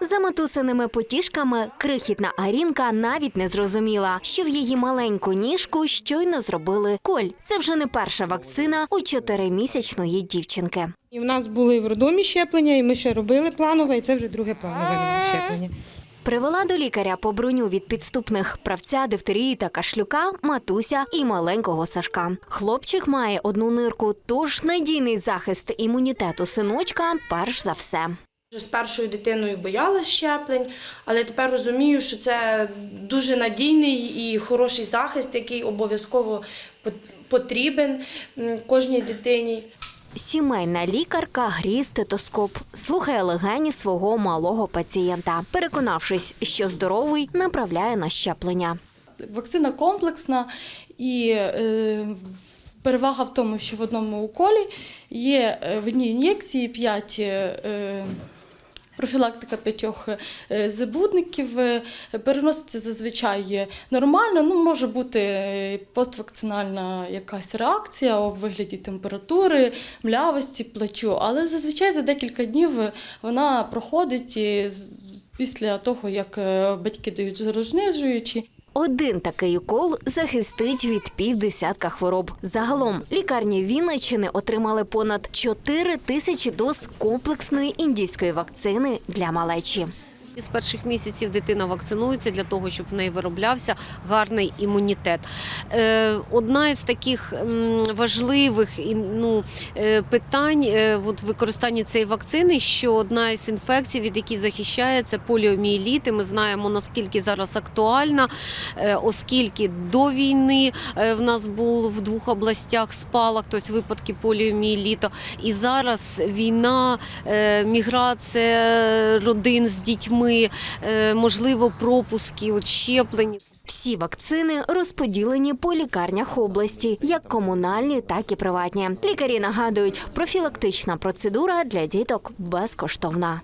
За матусиними потішками крихітна Арінка навіть не зрозуміла, що в її маленьку ніжку щойно зробили коль. Це вже не перша вакцина у чотиримісячної дівчинки. І в нас були в роддомі щеплення, і ми ще робили планове, і це вже друге планове щеплення. Привела до лікаря по броню від підступних правця, дифтерії та кашлюка, матуся і маленького Сашка. Хлопчик має одну нирку, тож надійний захист імунітету синочка перш за все. З першою дитиною боялась щеплень, але тепер розумію, що це дуже надійний і хороший захист, який обов'язково потрібен кожній дитині. Сімейна лікарка грі стетоскоп, слухає легені свого малого пацієнта. Переконавшись, що здоровий, направляє на щеплення. Вакцина комплексна і е, перевага в тому, що в одному уколі є е, в одній ін'єкції 5 е, профілактика п'ятьох е, забудників. Е, Переноситься зазвичай нормально. Ну, може бути е, поствакцинальна якась реакція у вигляді температури, млявості, плачу, але зазвичай за декілька днів вона проходить після того, як батьки дають жарознижуючі. Один такий укол захистить від півдесятка хвороб. Загалом лікарні Вінниччини отримали понад 4 тисячі доз комплексної індійської вакцини для малечі. З перших місяців дитина вакцинується для того, щоб в неї вироблявся гарний імунітет. Е, Одна із таких важливих ну, е, питань е, от використання цієї вакцини, що одна із інфекцій, від яких захищає, це поліомієліт. І Ми знаємо наскільки зараз актуальна, оскільки до війни в нас був в двох областях спалах, тобто випадки поліомієліту. І зараз війна, міграція родин з дітьми, е, можливо, пропуски, от щеплень. Всі вакцини розподілені по лікарнях області, як комунальні, так і приватні. Лікарі нагадують, профілактична процедура для діток безкоштовна.